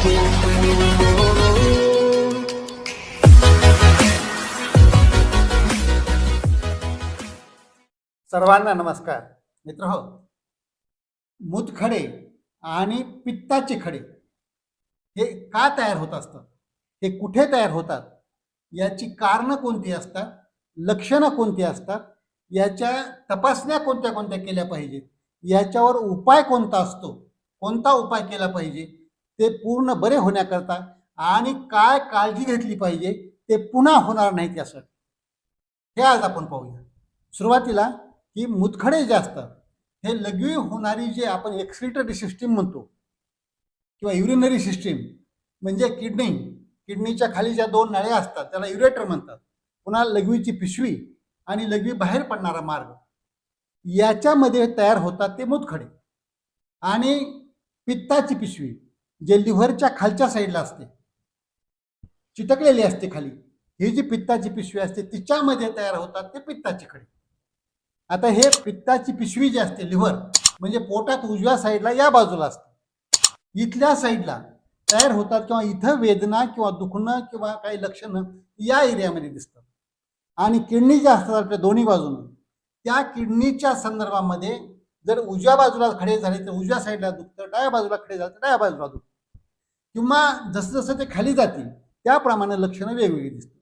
सर्वांना नमस्कार. मित्र हो मूतखडे आणि पित्ताचे खडे हे का तयार होत असतात? हे कुठे तयार होतात? याची कारणं कोणती असतात? लक्षणं कोणती असतात? याच्या तपासण्या कोणत्या कोणत्या केल्या पाहिजेत? याच्यावर उपाय कोणता असतो? कोणता उपाय केला पाहिजे? ते पूर्ण बरे होण्याकरता आणि काय काळजी घेतली पाहिजे ते पुन्हा होणार नाहीत यासाठी हे आज आपण पाहूया. सुरुवातीला की मुतखडे जे असतात हे लघवी होणारी जे आपण एक्सिटरी सिस्टीम म्हणतो किंवा युरिनरी सिस्टीम म्हणजे किडनी. किडनीच्या खाली ज्या दोन नळ्या असतात त्याला युरेटर म्हणतात. पुन्हा लघवीची पिशवी आणि लघवी बाहेर पडणारा मार्ग. याच्यामध्ये तयार होतात ते मुतखडे आणि पित्ताची पिशवी. जे लिव्हरच्या खालच्या साईडला असते चिटकलेली असते खाली ही जी पित्ताची पिशवी असते तिच्यामध्ये तयार होतात ते पित्ताचे खडे. आता हे पित्ताची पिशवी जी असते लिव्हर म्हणजे पोटात उजव्या साईडला या बाजूला असते. इथल्या साईडला तयार होतात किंवा इथं वेदना किंवा दुखणं किंवा काही लक्षणं या एरियामध्ये दिसतात. आणि किडनी ज्या असतात आपल्या दोन्ही बाजूनं त्या किडनीच्या संदर्भामध्ये जर उजव्या बाजूला खडे झाले तर उजव्या साईडला दुखतं डाव्या बाजूला खडे झाले तर डाव्या बाजूला दुखतं. किंवा जसं जसं ते खाली जातील त्याप्रमाणे लक्षणं वेगवेगळी दिसतात.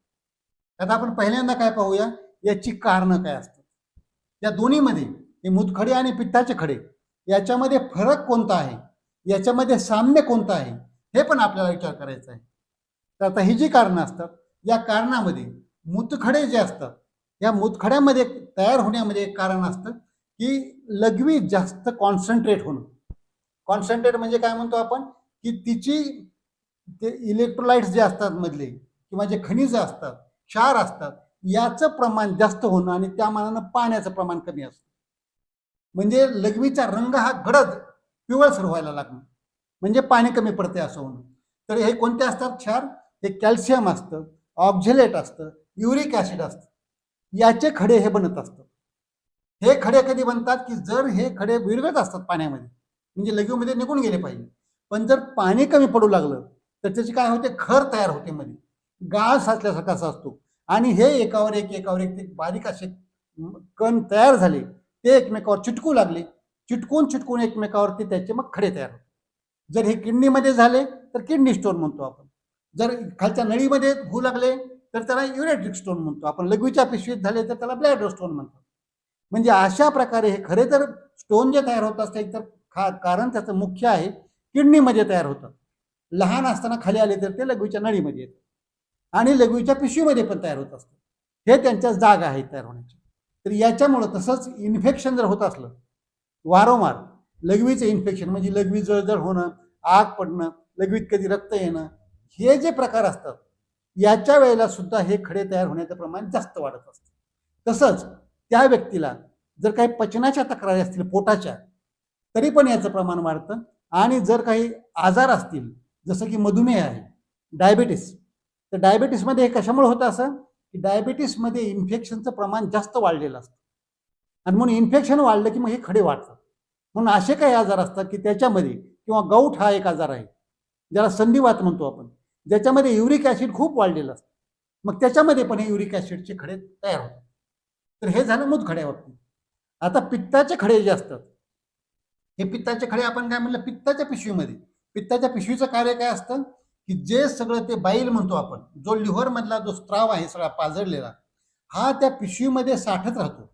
आता आपण पहिल्यांदा काय पाहूया? याची कारणं काय असतात? या दोन्हीमध्ये हे मुतखडे आणि पित्ताचे खडे याच्यामध्ये फरक कोणता आहे? याच्यामध्ये साम्य कोणतं आहे? हे पण आपल्याला विचार करायचा आहे. तर आता ही जी कारणं असतात या कारणामध्ये मुतखडे जे असतात या मुतखड्यामध्ये तयार होण्यामध्ये एक कारण असतं की लघवी जास्त कॉन्सन्ट्रेट होणं. कॉन्सन्ट्रेट म्हणजे काय म्हणतो आपण? की तिची ते इलेक्ट्रोलाइट्स जे असतात मधले किंवा जे खनिज असतात क्षार असतात याचं प्रमाण जास्त होणं आणि त्या मानानं पाण्याचं प्रमाण कमी असतं म्हणजे लघवीचा रंग हा गडद पिवळसर व्हायला लागणं. म्हणजे पाणी कमी पडते असं होणं. तर हे कोणते असतात? क्षार? हे कॅल्शियम असतं ऑक्झेलेट असतं युरिक ॲसिड असतं. याचे खडे हे बनत असतात हे खडे कधी बनतात? की जर हे खडे विरघत असतात पाण्यामध्ये म्हणजे लघवीमध्ये निघून गेले पाहिजे. पण जर पाणी कमी पडू लागलं तर त्याची काय होते? खर तयार होते मध्ये. गाळ साचल्यासारखा असा असतो. आणि हे एकावर एक एकावर एक ते बारीक असे कण तयार झाले ते एकमेकावर चिटकू लागले. चिटकून चिटकून एकमेकावरती त्याचे मग खडे तयार होते जर हे किडनीमध्ये झाले तर किडनी स्टोन म्हणतो आपण. जर खालच्या नळीमध्ये होऊ लागले तर त्याला युरेट्रिक स्टोन म्हणतो. आपण लघवीच्या पिशवीत झाले तर त्याला ब्लॅडर स्टोन म्हणतो. म्हणजे अशा प्रकारे हे खरे तर स्टोन जे तयार होत असते तर खा कारण त्याचं मुख्य आहे किडनीमध्ये तयार होतं. लहान असताना खाली आले तर ते लघवीच्या नळीमध्ये येतं. आणि लघवीच्या पिशवीमध्ये पण तयार होत असतं. हे त्यांच्या जागा आहेत तयार होण्याची तर याच्यामुळं तसंच इन्फेक्शन जर होत असलं वारंवार लघवीचं इन्फेक्शन म्हणजे लघवी जळजळ होणं आग पडणं लघवीत कधी रक्त येणं हे जे प्रकार असतात याच्या वेळेला सुद्धा हे खडे तयार होण्याचं प्रमाण जास्त वाढत असतं. तसंच त्या व्यक्तीला जर काही पचनाच्या तक्रारी असतील पोटाच्या तरी पण याचं प्रमाण वाढतं. आणि जर काही आजार असतील जसं की मधुमेह आहे डायबिटीस तर डायबिटीसमध्ये हे कशामुळे होतं असं? की डायबिटीसमध्ये इन्फेक्शनचं प्रमाण जास्त वाढलेलं असतं. आणि म्हणून इन्फेक्शन वाढलं की मग हे खडे वाढतात. म्हणून असे काही आजार असतात की त्याच्यामध्ये किंवा गौठ हा एक आजार आहे ज्याला संधिवात म्हणतो आपण ज्याच्यामध्ये युरिक ॲसिड खूप वाढलेलं असतं. मग त्याच्यामध्ये पण हे युरिक ॲसिडचे खडे तयार होतात. तर हे झालं मूत मुतखड्यावरती आता पित्ताचे खडे जे असतात हे पित्ताचे खडे आपण काय म्हणलं? पित्ताच्या पिशवीमध्ये. पित्ताच्या पिशवीचं कार्य काय असतं? की जे सगळं ते बाईल म्हणतो आपण जो लिव्हर मधला जो स्त्राव आहे सगळा पाजळलेला हा त्या पिशवीमध्ये साठत राहतो.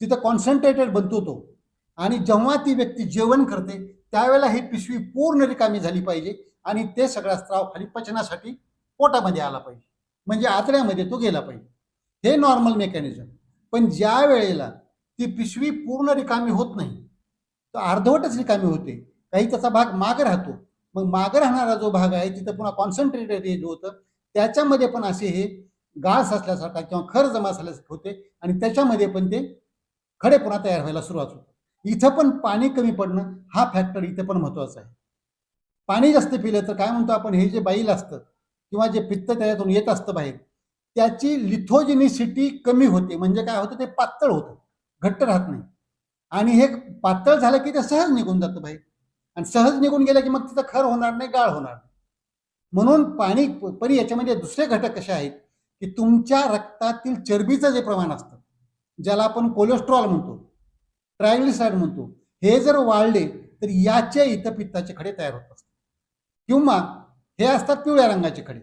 तिथं कॉन्सन्ट्रेटेड बनतो तो. आणि जेव्हा ती व्यक्ती जेवण करते त्यावेळेला ही पिशवी पूर्ण रिकामी झाली पाहिजे आणि ते सगळा स्त्राव खाली पचनासाठी पोटामध्ये आला पाहिजे. म्हणजे आतड्यामध्ये तो गेला पाहिजे. हे नॉर्मल मेकॅनिझम पण ज्या वेळेला ती पिशवी पूर्ण रिकामी होत नाही तर अर्धवटच रिकामी होते. काही त्याचा भाग माग राहतो. मग मागं राहणारा जो भाग आहे तिथं पुन्हा कॉन्सन्ट्रेटेड हे जे होतं त्याच्यामध्ये पण असे हे गाळ साचल्यासारखा किंवा खर जमा झाल्यासारखे होते आणि त्याच्यामध्ये पण ते खडे पुन्हा तयार व्हायला सुरुवात होते. इथं पण पाणी कमी पडणं हा फॅक्टर इथं पण महत्त्वाचा आहे. पाणी जास्त पिलं तर काय म्हणतो आपण हे जे बाईल असतं किंवा जे पित्त त्याच्यातून येत असतं बाहेर त्याची लिथोजिनिसिटी कमी होते. म्हणजे काय होतं ते पातळ होतं. घट्ट राहत नाही. आणि हे पातळ झालं की ते सहज निघून जातं बाहेर आणि सहज निघून गेलं की मग तिथं खर होणार नाही गाळ होणार नाही. म्हणून पाणी परी याच्यामध्ये दुसरे घटक कसे आहेत की तुमच्या रक्तातील चरबीचं जे प्रमाण असतं ज्याला आपण कोलेस्ट्रॉल म्हणतो ट्रायग्लिसाइड म्हणतो हे जर वाढले तर याचे इतपित्ताचे खडे तयार होत असतात. किंवा हे असतात पिवळ्या रंगाचे खडे.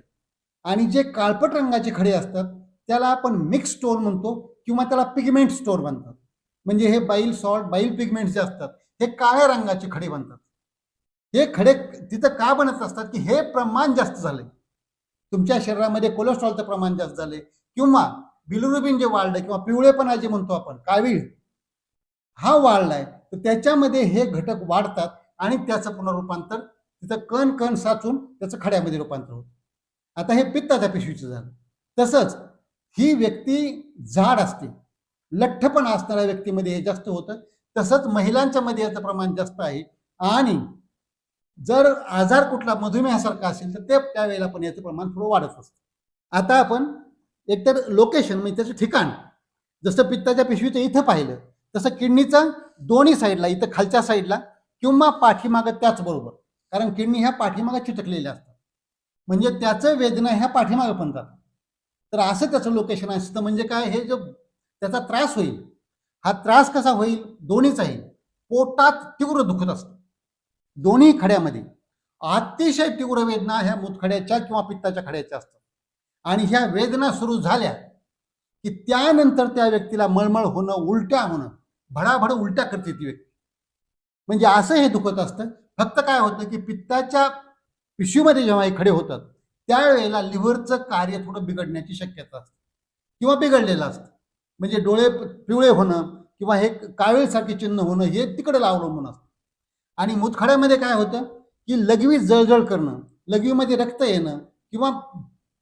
आणि जे काळपट रंगाचे खडे असतात त्याला आपण मिक्स स्टोन म्हणतो किंवा त्याला पिगमेंट स्टोर म्हणतात. म्हणजे हे बाईल सॉल्ट बाईल पिगमेंट जे असतात हे काळ्या रंगाचे खडे बनतात. हे खडे तिथं का बनत असतात की हे प्रमाण जास्त झाले. तुमच्या शरीरामध्ये कोलेस्ट्रॉलचं प्रमाण जास्त झाले किंवा बिलुरुबिन जे वाढलं किंवा पिवळेपणा जे म्हणतो आपण कावीळ हा वाढलाय तर त्याच्यामध्ये हे घटक वाढतात आणि त्याचं पुनरुपांतर तिथं कण कण साचून त्याचं खड्यामध्ये रूपांतर होतं. आता हे पित्ताच्या पिशवीचं झालं. तसंच ही व्यक्ती जाड असते. लठ्ठपणा असणाऱ्या व्यक्तीमध्ये हे जास्त होतं. तसंच महिलांच्या मध्ये याचं प्रमाण जास्त आहे. आणि जर आजार कुठला मधुमेहासारखा असेल तर ते त्यावेळेला पण याचं प्रमाण थोडं वाढत असतं. आता आपण एकतर लोकेशन म्हणजे त्याचं ठिकाण जसं पित्ताच्या पिशवीचं इथं पाहिलं तसं किडनीचं दोन्ही साईडला इथं खालच्या साईडला किंवा पाठीमागं त्याचबरोबर. कारण किडनी ह्या पाठीमागं चिटकलेल्या असतात. म्हणजे त्याचं वेदना ह्या पाठीमागं पण जातात. तर असं त्याचं लोकेशन असतं. म्हणजे काय? हे जो त्याचा त्रास होईल. हा त्रास कसा होईल? दोन्हीच आहे. पोटात तीव्र दुखत असतं. दोन्ही खड्यामध्ये. अतिशय तीव्र वेदना ह्या मुतखड्याच्या किंवा पित्ताच्या खड्याच्या असतात. आणि ह्या वेदना सुरू झाल्या की त्यानंतर त्या व्यक्तीला मळमळ होणं उलट्या होणं भडाभड उलट्या करते ती व्यक्ती. म्हणजे असं हे दुखत असतं. फक्त काय होतं की पित्ताच्या पिशवीमध्ये जेव्हा हे खडे होतात त्यावेळेला लिव्हरचं कार्य थोडं बिघडण्याची शक्यता असते. किंवा बिघडलेलं असतं. म्हणजे डोळे पिवळे होणं किंवा हे कावीळसारखे चिन्ह होणं हे तिकडे अवलंबून असतं. आणि मुतखड्यामध्ये काय होतं की लघवी जळजळ करणं लघवीमध्ये रक्त येणं किंवा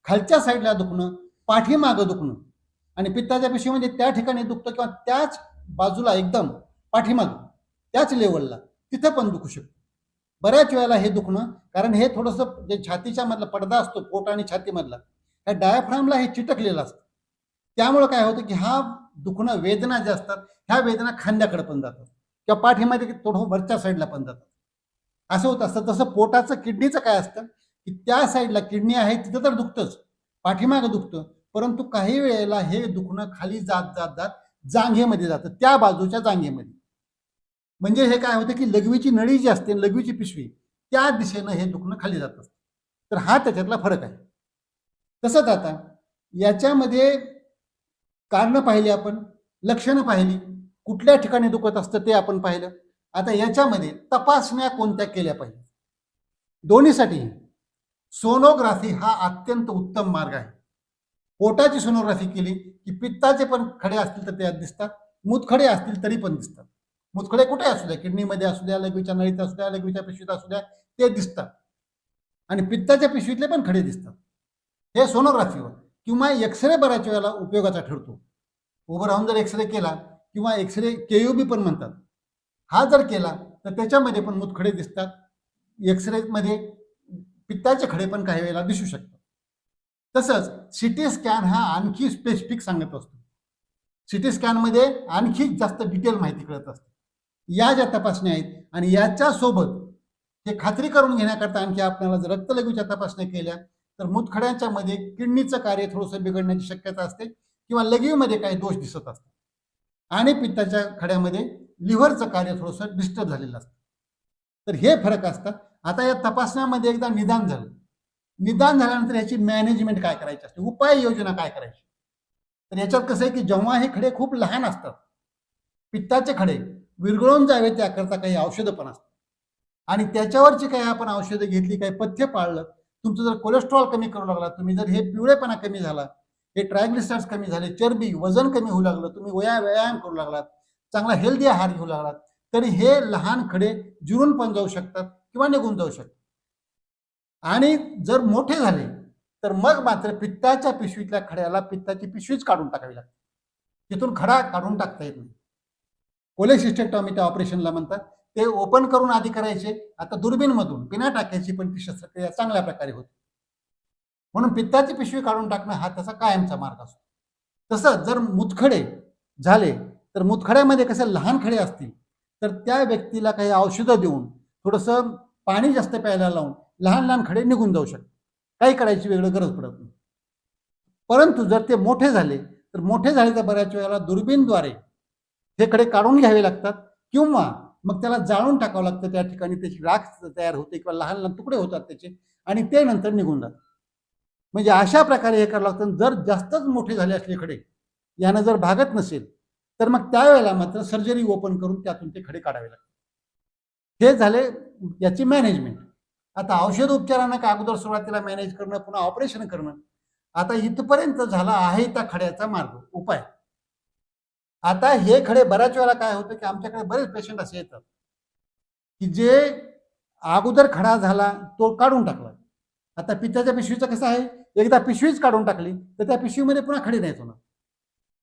खालच्या साईडला दुखणं पाठीमागं दुखणं. आणि पित्ताच्या पिशवीमध्ये म्हणजे त्या ठिकाणी दुखतं किंवा त्याच बाजूला एकदम पाठीमागं त्याच लेवलला तिथं पण दुखू शकतं. बऱ्याच वेळेला हे दुखणं कारण हे थोडंसं जे छातीच्या मधला पडदा असतो पोट आणि छातीमधला ह्या डायफ्रामला हे चिटकलेलं असतं. त्यामुळं काय होतं की हा दुखणं वेदना ज्या असतात ह्या वेदना खांद्याकडे पण जातात. किंवा पाठीमध्ये थोडं वरच्या साईडला पण जातात. असं होत असतं. तसं पोटाचं किडनीचं काय असतं की त्या साईडला किडनी आहे तिथं तर दुखतंच. पाठीमागं दुखतं. परंतु काही वेळेला हे दुखणं खाली जात जात जात जांघेमध्ये जातं. त्या बाजूच्या जांघेमध्ये. म्हणजे हे काय होतं की लघवीची नळी जी असते लघवीची पिशवी त्या दिशेनं हे दुखणं खाली जात असतं. तर हा त्याच्यातला फरक आहे. तसंच आता याच्यामध्ये कारणं पाहिली आपण लक्षणं पाहिली कुठल्या ठिकाणी दुखत असतं ते आपण पाहिलं. आता याच्यामध्ये तपासण्या कोणत्या केल्या पाहिजे? दोन्हीसाठी सोनोग्राफी हा अत्यंत उत्तम मार्ग आहे. पोटाची सोनोग्राफी केली की पित्ताचे पण खडे असतील तर त्यात दिसतात मुतखडे असतील तरी पण दिसतात. मुतखडे कुठे असू द्या? किडनीमध्ये असू द्या लघवीच्या नळीत असू द्या लघवीच्या पिशवीत असू द्या ते दिसतात. आणि पित्ताच्या पिशवीतले पण खडे दिसतात. हे सोनोग्राफीवर किंवा एक्सरे बऱ्याच वेळेला उपयोगाचा ठरतो. उभं राहून जर एक्सरे केला किंवा एक्सरे केयुबी पण म्हणतात. हा जर केला तर त्याच्यामध्ये पण मुतखडे दिसतात. एक्सरेमध्ये पित्ताचे खडे पण काही वेळेला दिसू शकतात. तसंच सिटी स्कॅन हा आणखी स्पेसिफिक सांगत असतो. सिटी स्कॅनमध्ये आणखी जास्त डिटेल माहिती कळत असते. या ज्या तपासण्या आहेत आणि याच्यासोबत हे खात्री करून घेण्याकरता आणखी आपल्याला जर रक्तलघूच्या तपासण्या केल्या तर मुतखड्यांच्या मध्ये किडनीचं कार्य थोडंसं बिघडण्याची शक्यता असते किंवा लघवीमध्ये काही दोष दिसत असतात. आणि पित्ताच्या खड्यामध्ये लिव्हरचं कार्य थोडंसं डिस्टर्ब झालेलं असतं. तर हे फरक असतात. आता या तपासण्यामध्ये एकदा निदान झालं. निदान झाल्यानंतर याची मॅनेजमेंट काय करायची असते? उपाययोजना काय करायची? तर याच्यात कसं आहे की जेव्हा हे खडे खूप लहान असतात पित्ताचे खडे विरघळून जावे त्याकरता काही औषधं पण असतात. आणि त्याच्यावरची काही आपण औषधं घेतली काही पथ्य पाळलं तुमचं जर कोलेस्ट्रॉल कमी करू लागला तुम्ही जर हे पिवळेपणा कमी झाला हे ट्रायग्लिसराइड्स कमी झाले चरबी वजन कमी होऊ लागलं तुम्ही वया व्यायाम करू लागलात चांगला हेल्दी आहार घेऊ लागलात तरी हे लहान खडे जिरून पण जाऊ शकतात किंवा निघून जाऊ शकतात. आणि जर मोठे झाले तर मग मात्र पित्ताच्या पिशवीतल्या खड्याला पित्ताची पिशवीच काढून टाकावी लागते. तिथून खडा काढून टाकता येत नाही. कोलेसिस्टेक्टॉमी त्या ऑपरेशनला म्हणतात. ते ओपन करून आधी करायचे आता दुर्बीणमधून बिना टाकायची पण ती शस्त्रक्रिया चांगल्या प्रकारे होते. म्हणून पित्ताची पिशवी काढून टाकणं हा त्याचा कायमचा मार्ग असतो. तसंच जर मुतखडे झाले तर मुतखड्यामध्ये कसे लहान खडे असतील तर त्या व्यक्तीला काही औषधं देऊन थोडंसं पाणी जास्त प्यायला लावून लहान लहान खडे निघून जाऊ शकतात. काही करायची वेगळं गरज पडत नाही. परंतु जर ते मोठे झाले तर मोठे झाले तर बऱ्याच वेळेला दुर्बीनद्वारे हे खडे काढून घ्यावे लागतात किंवा मग त्याला जाळून टाकावं लागतं त्या ठिकाणी त्याची राख तयार होते किंवा लहान लहान तुकडे होतात त्याचे आणि ते नंतर निघून जातात म्हणजे अशा प्रकारे हे करावं लागतं. जर जास्तच मोठे झाले असले खडे यानं जर भागत नसेल तर मग त्यावेळेला मात्र सर्जरी ओपन करून त्यातून ते खडे काढावे लागतात. हे झाले याची मॅनेजमेंट. आता औषध उपचारांना का अगोदर सुरुवातीला मॅनेज करणं पुन्हा ऑपरेशन करणं आता इथपर्यंत झाला आहे त्या खड्याचा मार्ग उपाय. आता हे खडे बऱ्याच वेळेला काय होतं की आमच्याकडे बरेच पेशंट असे येतात की जे अगोदर खडा झाला तो काढून टाकला. आता पित्ताच्या पिशवीचं कसं आहे? एकदा पिशवीच काढून टाकली तर त्या पिशवीमध्ये पुन्हा खडे नाहीत होणार.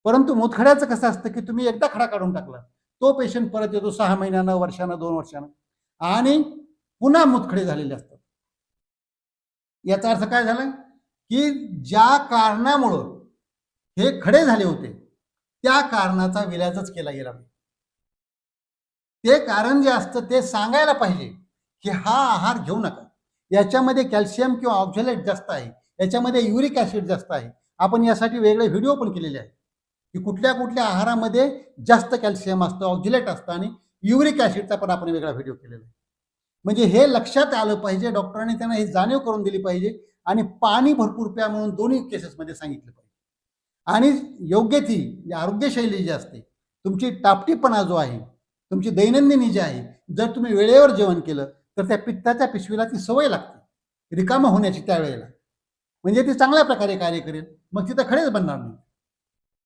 परंतु मुतखड्याचं कसं असतं की तुम्ही एकदा खडा काढून टाकला तो पेशंट परत येतो सहा महिन्यानं वर्षानं दोन वर्षानं आणि पुन्हा मुतखडे झालेले असतात. याचा अर्थ काय झाला? की ज्या कारणामुळं हे खडे झाले होते त्या कारणाचा विलाजच केला गेला नाही. ते कारण जे असतं ते सांगायला पाहिजे की हा आहार घेऊ नका. याच्यामध्ये कॅल्शियम किंवा ऑक्झलेट जास्त आहे. याच्यामध्ये युरिक ॲसिड जास्त आहे. आपण यासाठी वेगळे व्हिडिओ पण केलेले आहेत. की कुठल्या कुठल्या आहारामध्ये जास्त कॅल्शियम असतं ऑक्झलेट असतं आणि युरिक ऍसिडचा पण आपण वेगळा व्हिडिओ केलेला आहे. म्हणजे हे लक्षात आलं पाहिजे डॉक्टरांनी त्यांना ही जाणीव करून दिली पाहिजे आणि पाणी भरपूर प्या म्हणून दोन्ही केसेसमध्ये सांगितलं पाहिजे. आणि योग्य ती आरोग्यशैली जी असते तुमची टापटीपणा जो आहे तुमची दैनंदिनी जी आहे जर तुम्ही वेळेवर जेवण केलं तर त्या पित्ताच्या पिशवीला ती सवय लागते. रिकामं होण्याची त्यावेळेला. म्हणजे ती चांगल्या प्रकारे कार्य करेल मग तिथं खडेच बनणार नाही.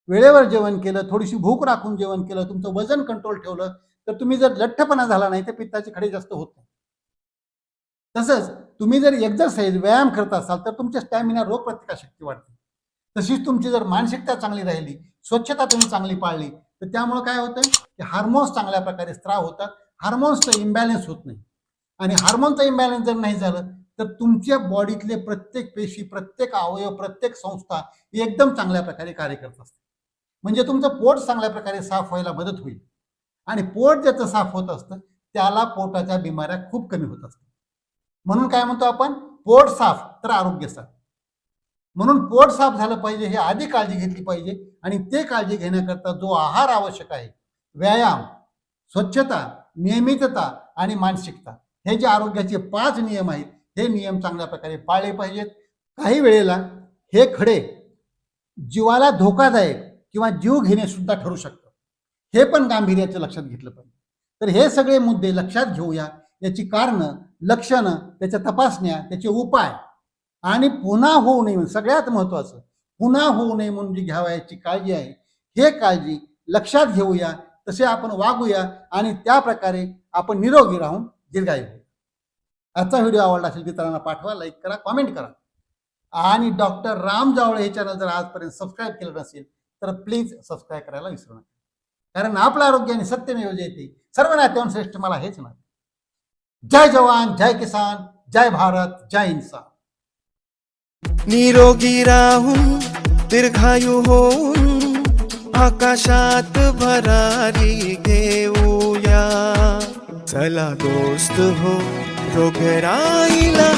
वेळेवर जेवण केलं थोडीशी भूक राखून जेवण केलं तुमचं वजन कंट्रोल ठेवलं तर तुम्ही जर लठ्ठपणा झाला नाही तर पित्ताचे खडे जास्त होत नाही. तसंच तुम्ही जर एक्झरसाईज व्यायाम करत असाल तर तुमच्या स्टॅमिना रोगप्रतिकारशक्ती वाढते. तशीच तुमची जर मानसिकता चांगली राहिली स्वच्छता तुम्ही चांगली पाळली तर त्यामुळे काय होतं की हार्मोन्स चांगल्या प्रकारे स्त्राव होतात. हार्मोन्सचं इम्बॅलन्स होत नाही. आणि हार्मोनचं इम्बॅलन्स जर नाही झालं तर तुमच्या बॉडीतले प्रत्येक पेशी प्रत्येक अवयव प्रत्येक संस्था एकदम चांगल्या प्रकारे कार्य करत असते. म्हणजे तुमचं पोट चांगल्या प्रकारे साफ व्हायला मदत होईल. आणि पोट ज्याचं साफ होत असतं त्याला पोटाच्या बिमाऱ्या खूप कमी होत असतात. म्हणून काय म्हणतो आपण? पोट साफ तर आरोग्य साफ. म्हणून पोट साफ झालं पाहिजे हे आधी काळजी घेतली पाहिजे आणि ते काळजी घेण्याकरता जो आहार आवश्यक आहे व्यायाम स्वच्छता नियमितता आणि मानसिकता हे जे आरोग्याचे पाच नियम आहेत हे नियम चांगल्या प्रकारे पाळले पाहिजेत. काही वेळेला हे खडे जीवाला धोकादायक किंवा जीव घेणे सुद्धा ठरू शकतं. हे पण गांभीर्याचं लक्षात घेतलं पाहिजे. तर हे सगळे मुद्दे लक्षात घेऊया. याची कारणं लक्षणं त्याच्या तपासण्या त्याचे उपाय आणि पुन्हा होऊ नये म्हणून सगळ्यात महत्वाचं पुन्हा होऊ नये म्हणून जी घ्यावयाची काळजी आहे हे काळजी लक्षात घेऊया तसे आपण वागूया आणि त्या प्रकारे आपण निरोगी राहून दीर्घायू. आजचा व्हिडिओ आवडला असेल मित्रांना पाठवा लाईक करा कॉमेंट करा. आणि डॉक्टर राम जावळे हे चॅनल जर आजपर्यंत सबस्क्राईब केलं नसेल तर प्लीज सबस्क्राईब करायला विसरू नका. कारण आपलं आरोग्य आणि सत्यमेव जयते सर्व नात्यावर श्रेष्ठ मला हेच ना जय जवान जय किसान जय भारत जय इन्सान निरोगी राहून दीर्घायू होऊन आकाशात भरारी घेऊया. चला दोस्त हो रोगराईला